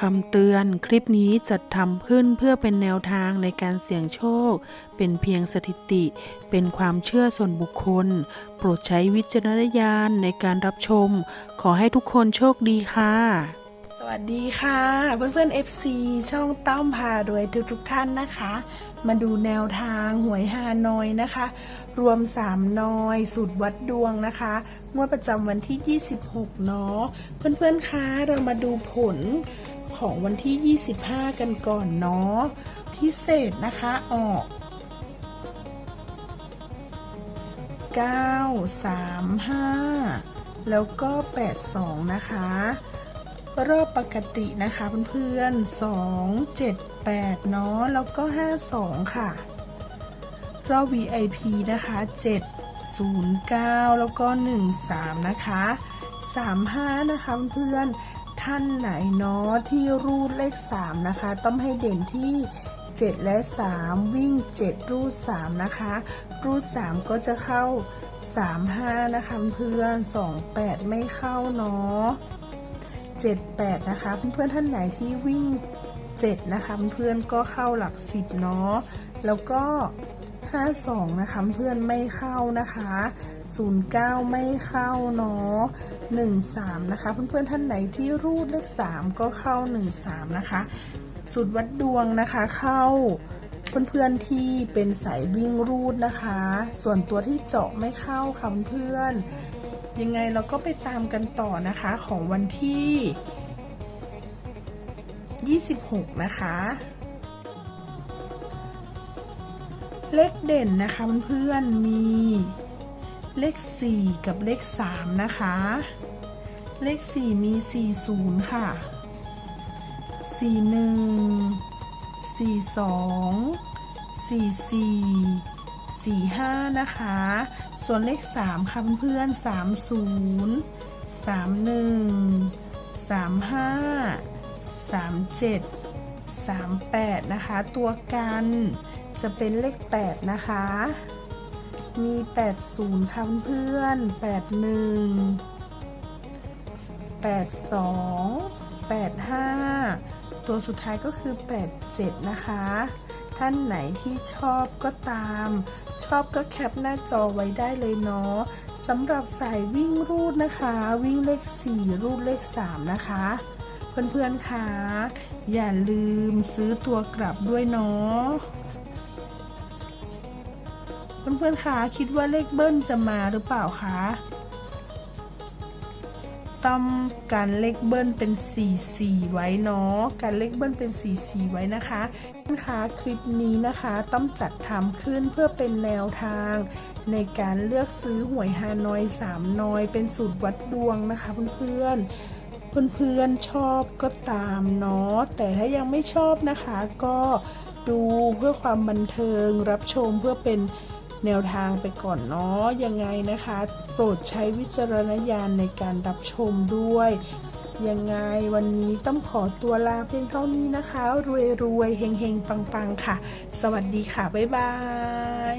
คำเตือนคลิปนี้จัดทำขึ้นเพื่อเป็นแนวทางในการเสี่ยงโชค เป็นเพียงสถิติ เป็นความเชื่อส่วนบุคคล โปรดใช้วิจารณญาณในการรับชม ขอให้ทุกคนโชคดีค่ะ สวัสดีค่ะเพื่อนๆ FC ช่องต้อมพารวยทุกทุกๆท่านนะคะ มาดูแนวทางหวยฮานอยนะคะ รวม 3 นอยสูตรวัดดวงนะคะงวดประจำวันที่ 26 เนาะเพื่อนๆคะเรามาดูผล ของวันที่ 25 กันก่อนเนาะพิเศษนะคะออก 9 3 5 แล้วก็ 82 นะคะ รอบปกตินะคะเพื่อนๆ2 7 8 เนาะแล้วก็ 52 ค่ะ รอบ VIP นะคะ 7 0 9 แล้วก็ 13 นะคะ 35 นะคะเพื่อนๆ ท่านไหนเนาะที่รูดเลข 3 นะคะ ต้องให้เด่นที่ 7 และ 3 วิ่ง 7 รูด 3 นะคะ รูด 3 ก็จะเข้า 35 นะคะเพื่อน 28 ไม่เข้าเนาะ78 นะคะ เพื่อนๆท่านไหนที่วิ่ง 7 นะคะ เพื่อนๆก็เข้าหลัก 10 เนาะแล้วก็ 52 นะคะเพื่อนไม่เข้านะคะ 09 ไม่เข้าเนาะ13 นะคะ เพื่อนๆท่านไหนที่รูดเลข 3 ก็เข้า 13 นะคะ สุดวัดดวงนะคะเข้าเพื่อนๆที่เป็นสายวิ่งรูดนะคะ ส่วนตัวที่เจาะไม่เข้าค่ะเพื่อนๆยังไงเราก็ไปตามกันต่อนะคะของวันที่ 26 นะคะ เลขเด่นนะคะเพื่อนๆมีเลข 4 กับเลข 3 นะคะ เลข 4 มี 40 ค่ะ 41 42 44สี่ห้านะคะ ส่วนเลขสามค่ะเพื่อนสามศูนย์สามหนึ่งสามห้าสามเจ็ดสามแปดนะคะ ตัวกัน จะเป็นเลขแปดนะคะ มีแปดศูนย์ค่ะเพื่อนแปดหนึ่งแปดสองแปดห้าตัวสุดท้ายก็คือ 87 นะคะ ท่านไหนที่ชอบก็ตาม ชอบก็แคปหน้าจอไว้ได้เลยเนาะสำหรับสายวิ่งรูดนะคะ วิ่งเลข 4 รูดเลข 3 นะคะเพื่อนๆคะอย่าลืมซื้อตัวกลับด้วยเนาะ เพื่อนๆคะคิดว่าเลขเบิ้ลจะมาหรือเปล่าคะต้องการเลขเบิ้ลเป็น 44 ไว้เนาะการเลขเบิ้ลเป็น 44 ไว้นะคะนะคะคลิปนี้นะคะต้องจัดทำขึ้นเพื่อเป็นแนวทาง ในการเลือกซื้อหวยฮานอย3นอย เป็นสูตรวัดดวงนะคะเพื่อนๆเพื่อนๆชอบก็ตามเนาะแต่ถ้ายังไม่ชอบนะคะ ก็ดูเพื่อความบันเทิงรับชมเพื่อเป็น แนวทางไปก่อนเนาะยังไงนะคะ โปรดใช้วิจารณญาณในการรับชมด้วย ยังไงวันนี้ต้องขอตัวลาเพียงเท่านี้นะคะ รวยรวยเฮงเฮงๆปังๆค่ะ สวัสดีค่ะ บ๊ายบาย